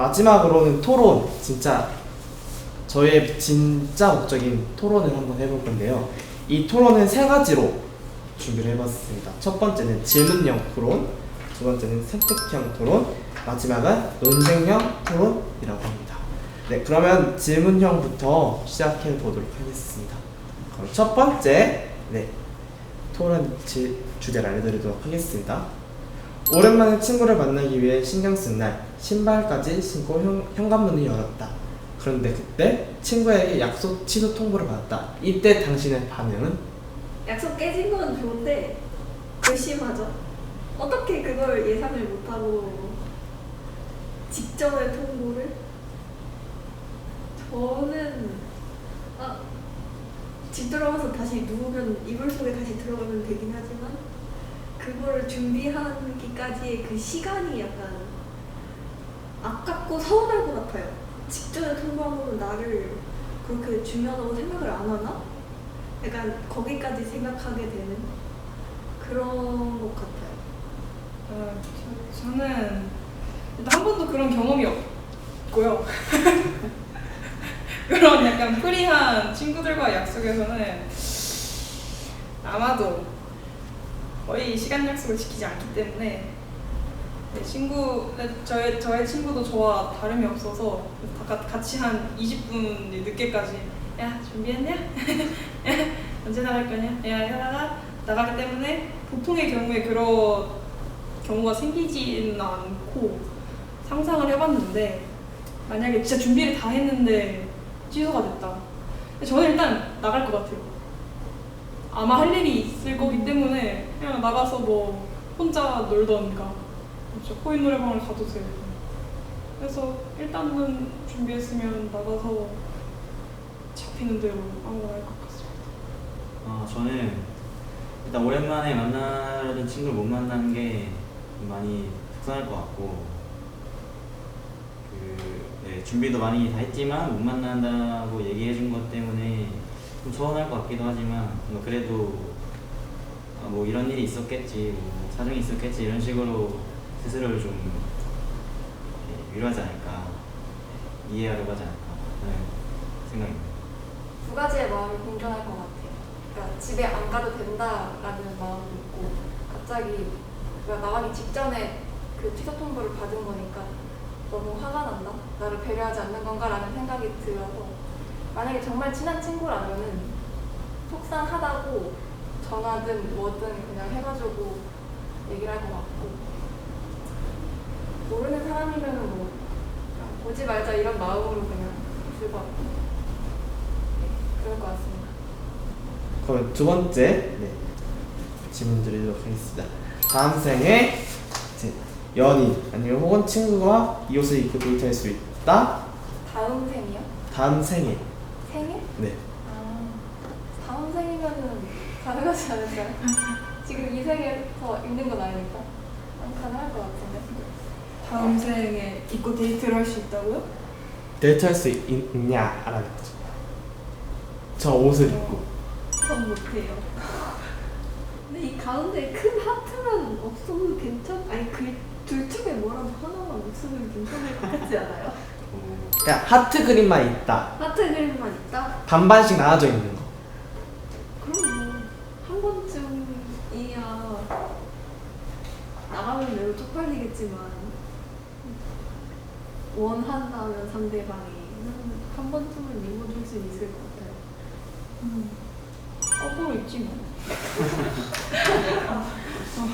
마지막으로는 토론. 진짜 저의 진짜 목적인 토론을 한번 해볼 건데요. 이 토론은 세 가지로 준비를 해봤습니다. 첫 번째는 질문형 토론, 두 번째는 선택형 토론, 마지막은 논쟁형 토론이라고 합니다. 네, 그러면 질문형부터 시작해 보도록 하겠습니다. 그럼 첫 번째, 네, 토론 지, 주제를 알려드리도록 하겠습니다. 오랜만에 친구를 만나기 위해 신경 쓴 날, 신발까지 신고 현, 현관문을 열었다. 그런데 그때 친구에게 약속 취소 통보를 받았다. 이때 당신의 반응은? 약속 깨진 건 좋은데 괘씸하죠. 어떻게 그걸 예상을 못하고 직전에 통보를? 저는 아, 집 들어가서 다시 누우면 이불 속에 다시 들어가면 되긴 하지만 그거를 준비하기까지의 그 시간이 약간 아깝고 서운할 것 같아요. 직전에 통보하면 나를 그렇게 중요하다고 생각을 안 하나? 약간 거기까지 생각하게 되는 그런 것 같아요. 어, 저, 저는 일단 한 번도 그런 경험이 없고요. 그런 약간 프리한 친구들과 약속에서는 아마도 거의 시간 약속을 지키지 않기 때문에 네, 친구 네, 저의 저의 친구도 저와 다름이 없어서 다 가- 같이 한 20분 늦게까지 야 준비했냐? 야, 언제 나갈 거냐? 야 이러다가 나가기 때문에 보통의 경우에 그런 경우가 생기지는 않고 상상을 해봤는데 만약에 진짜 준비를 다 했는데 취소가 됐다. 저는 일단 나갈 것 같아요. 아마 할 일이 있을 거기 때문에 그냥 나가서 뭐 혼자 놀던가 코인 노래방을 가도 되고 그래서 일단은 준비했으면 나가서 잡히는 대로 아무거나 할 것 같습니다. 어, 저는 일단 오랜만에 만나는 친구를 못 만나는 게 많이 속상할 것 같고 그 네, 준비도 많이 다 했지만 못 만난다고 얘기해 준 것 때문에 좀 서운할 것 같기도 하지만 뭐 그래도 아, 뭐 이런 일이 있었겠지 뭐 사정이 있었겠지 이런 식으로 스스로를 좀 이렇게 위로하지 않을까 이해하려고 하지 않을까 하는 생각입니다. 두 가지의 마음이 공존할 것 같아요. 그러니까 집에 안 가도 된다라는 마음도 있고 갑자기 나가기 직전에 그 취소 통보를 받은 거니까 너무 화가 난다. 나를 배려하지 않는 건가라는 생각이 들어서 만약에 정말 친한 친구라면은 속상하다고 전화든 뭐든 그냥 해가지고 얘기를 할 것 같고 모르는 사람이면은 뭐 그냥 보지 말자 이런 마음으로 그냥 있을 것 같고 네, 그럴 것 같습니다. 그럼 두 번째 네, 질문 드리도록 하겠습니다. 다음 생에 이제 연인 아니면 혹은 친구가 이 옷을 입고 데이트할 수 있다. 다음 생이요? 다음 생에 생일? 네. 가능하지 않을까요? 지금 이 생에서 있는 건 아니니까 아, 가능할 것 같은데. 다음 생에 입고 데이트를 할 수 있다고요? 데이트할 수 있, 있냐 라는 거죠. 저 옷을 입고 전 못해요. 근데 이 가운데 큰 하트만 없어도 괜찮? 아니 그 둘 중에 뭐라도 하나만 없으면 괜찮을 것 같지 않아요? 그냥 하트 그림만 있다. 하트 그림만 있다? 반반씩 나눠져 있는 거. 뭐한 번쯤이야 나가면 매우 쪽팔리겠지만 원한다면 상대방이 한 번쯤은 입어줄 수 있을 것 같아요. 거꾸로 있지 뭐.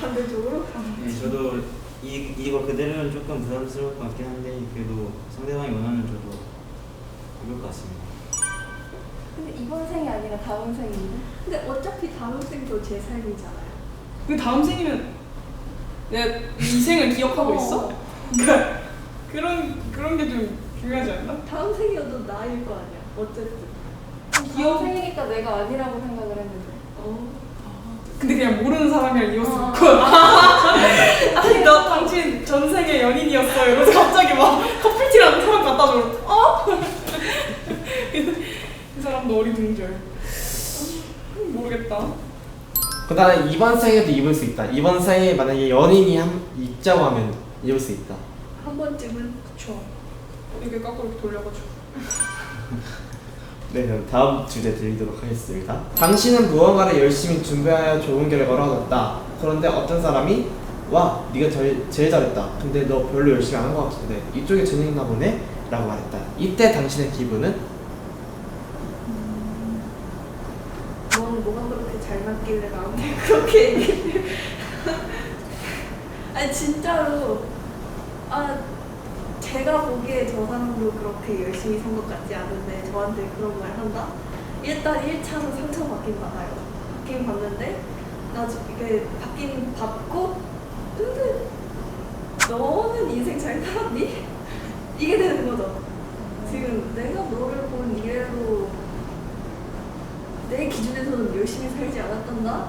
반대적으로? 네, 저도 이, 이거 그대로는 조금 부담스러울 것 같긴 한데 그래도 상대방이 원하는 저도 입을 것 같습니다. 근데 이번 생이 아니라 다음 생인데? 근데 어차피 다음 생도 제 삶이잖아요. 그 다음 생이면 내가 이 생을 기억하고 있어? 그러니까 그런 그런 게 좀 중요하지 않나? 다음 생이어도 나일 거 아니야. 어쨌든. 다음 생이니까 내가 아니라고 생각을 했는데. 어. 근데 그냥 모르는 사람이랑 이었을 어. 거야. 아니 나 당신 전생에 연인이었어요. 이러면서 갑자기 막 커플티라는 사람 갖다 줘. 어? 이 사람도 어리둥절. 음, 모르겠다. 그 나는 이번 생에도 입을 수 있다. 이번 생에 만약에 연인이 한, 있자고 하면 입을 수 있다. 한 번쯤은 좋아. 이렇게 거꾸로 돌려가지고 네, 그럼 다음 주제 드리도록 하겠습니다. 당신은 무언가를 열심히 준비하여 좋은 결과를 얻었다. 그런데 어떤 사람이 와, 네가 제일, 제일 잘했다. 근데 너 별로 열심히 안 한 것 같은데 이쪽에 재능 있나 보네? 라고 말했다. 이때 당신의 기분은? 넌 뭐가 그렇게 잘 맞길래 나한테 그렇게 얘기해 아니 진짜로 아 제가 보기에 저 사람도 그렇게 열심히 산 것 같지 않은데 저한테 그런 말 한다? 일단 1차는 상처 받긴 받아요 받긴 받는데 나중에 받긴 받고 근데 너는 인생 잘 살았니? 이게 되는 거죠 지금 내가 너를 본 이래로 내 기준에서는 열심히 살지 않았단다?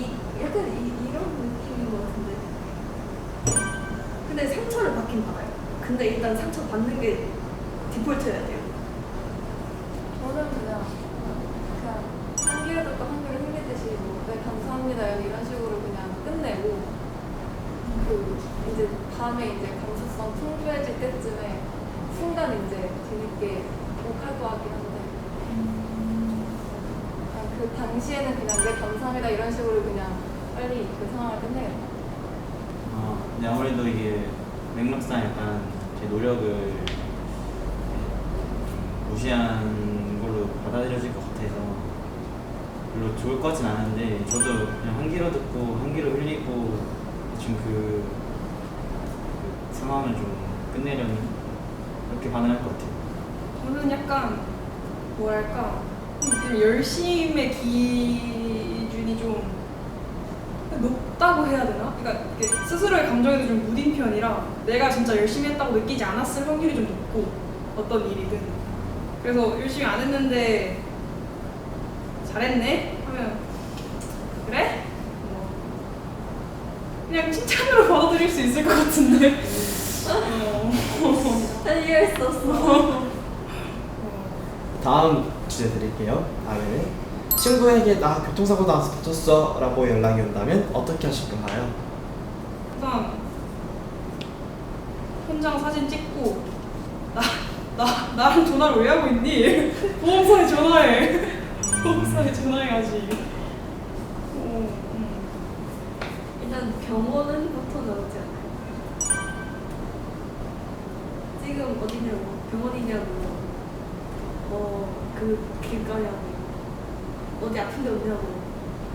이, 약간 이, 이런 느낌인 것 같은데. 근데 상처를 받긴 받아요. 근데 일단 상처 받는 게 디폴트여야 돼요. 저는 그냥 그냥 한 귀를 듣고 한 귀를 흘리듯이 뭐, 네 감사합니다 이런 식으로 그냥 끝내고 그 이제 밤에 이제 감수성 풍부해질 때쯤에 순간 이제 뒤늦게 욕할 것 같긴 한데 그 당시에는 그냥 네 감사합니다 이런 식으로 그냥 빨리 그 상황을 끝내겠다. 어, 근데 아무래도 이게 맥락상 약간 제 노력을 좀 무시한 걸로 받아들여질 것 같아서 별로 좋을 거진 않은데 저도 그냥 한 귀로 듣고 한 귀로 흘리고 지금 그, 그 상황을 좀 끝내려는 그렇게 반응할 것 같아요. 저는 약간 뭐랄까 좀 열심의 기준이 좀 높다고 해야 되나? 그러니까 스스로의 감정에도 좀 무딘 편이라 내가 진짜 열심히 했다고 느끼지 않았을 확률이 좀 높고 어떤 일이든 그래서 열심히 안 했는데 잘했네 하면 그래? 뭐 그냥 칭찬으로 받아들일 수 있을 것 같은데 어. 이해할 수 없어. 다음 주제 드릴게요. 다음에는 친구에게 나 교통사고 나서 다쳤어 라고 연락이 온다면 어떻게 하실 건가요? 우선 현장 사진 찍고 나, 나, 나랑 전화를 왜 하고 있니? 보험사에 전화해 보험사에 전화해야지 어, 음. 일단 병원은부터 나오지 않아요. 지금 어디냐고, 병원이냐고, 뭐, 그 길가냐고, 어디 아픈 데 없냐고,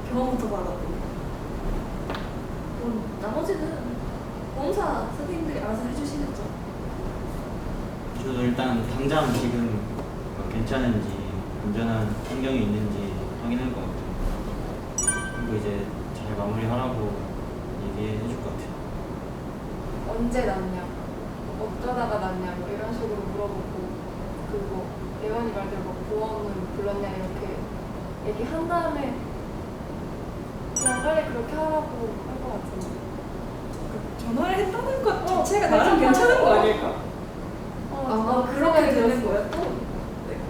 병원부터 받아고. 뭐, 나머지는 보험사 선생님들이 알아서 해주시겠죠. 저도 일단 당장 지금 괜찮은지 안전한 환경이 있는지 확인할 것 같아요. 그리고 이제 잘 마무리하라고 얘기해 줄 것 같아요. 언제 났냐, 어쩌다가 났냐, 뭐 이런 식으로 물어보고, 그리고 예원이 말대로 뭐 보험을 불렀냐 이렇게 얘기한 다음에 그냥 빨리 그렇게 하라고 할 것 같은데. 전화를 했다는 것 어, 자체가 나름 괜찮은 거 아닐까? 어, 아, 그렇게 되는 들었어. 거야, 또?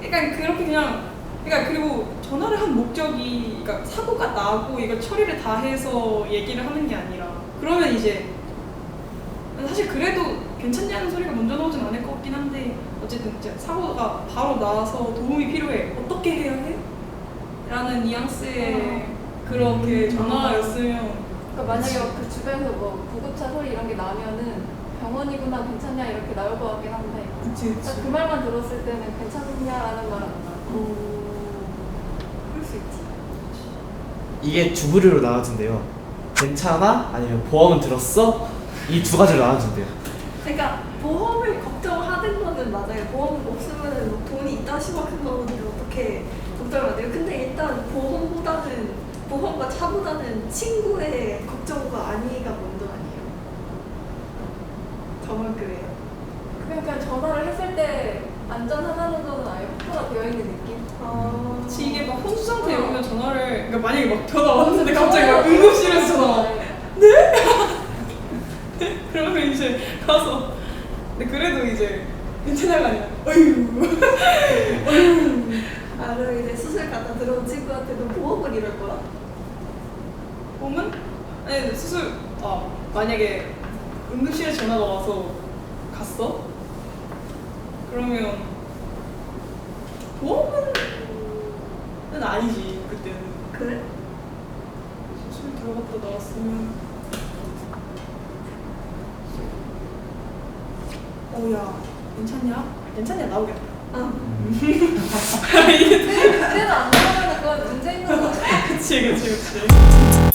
그러니까 그렇게 그냥 그러니까 그리고 전화를 한 목적이 그러니까 사고가 나고 이걸 처리를 다 해서 얘기를 하는 게 아니라 그러면 이제 사실 그래도 괜찮냐는 소리가 먼저 나오진 않을 것 같긴 한데 어쨌든 이제 사고가 바로 나와서 도움이 필요해 어떻게 해야 해? 라는 뉘앙스의 그렇게 전화였으면 그러니까 만약에 그 주변에서 뭐 구급차 소리 이런 게 나면은 병원이구나 괜찮냐 이렇게 나올 것 같긴 한데 그치 딱그 말만 들었을 때는 괜찮냐라는 말은 안 나와. 그럴 수 있지. 이게 두 부류로 나눠진대요. 괜찮아? 아니면 보험은 들었어? 이 두 가지로 나눠진대요. 그러니까 보험을 걱정하는 거는 맞아요. 보험 없으면 뭐 돈이 있다 시막한 거는 어떻게 걱정을 안 해요. 근데 일단 보험보다는 보험과 차보다는 친구의 걱정과 안위가 먼저 아니에요. 저만 그래요. 그러니까 전화를 했을 때 안전하다는 거는 아예 확보가 되어 있는 느낌? 아, 이게 막 혼수 상태 오면 전화를 그러니까 만약에 막 전화 왔는데 갑자기 막 응급실에서 전화 와 그러면 이제 가서 근데 그래도 이제 괜찮아가 아니라 어휴. 아, 그럼 이제 수술 갔다 들어온 친구한테도 보험을 이럴 거야? 보면 아니 수술 아 만약에 응급실에 전화가 와서 갔어? 그러면 보험은? 아니지 그때는. 그래? 술 들어갔다 나왔으면 오야 괜찮냐? 괜찮냐 나오겠다. 이래도 아. 음. 안 나오면 그건 문제 있는 거 그치 그치 그치.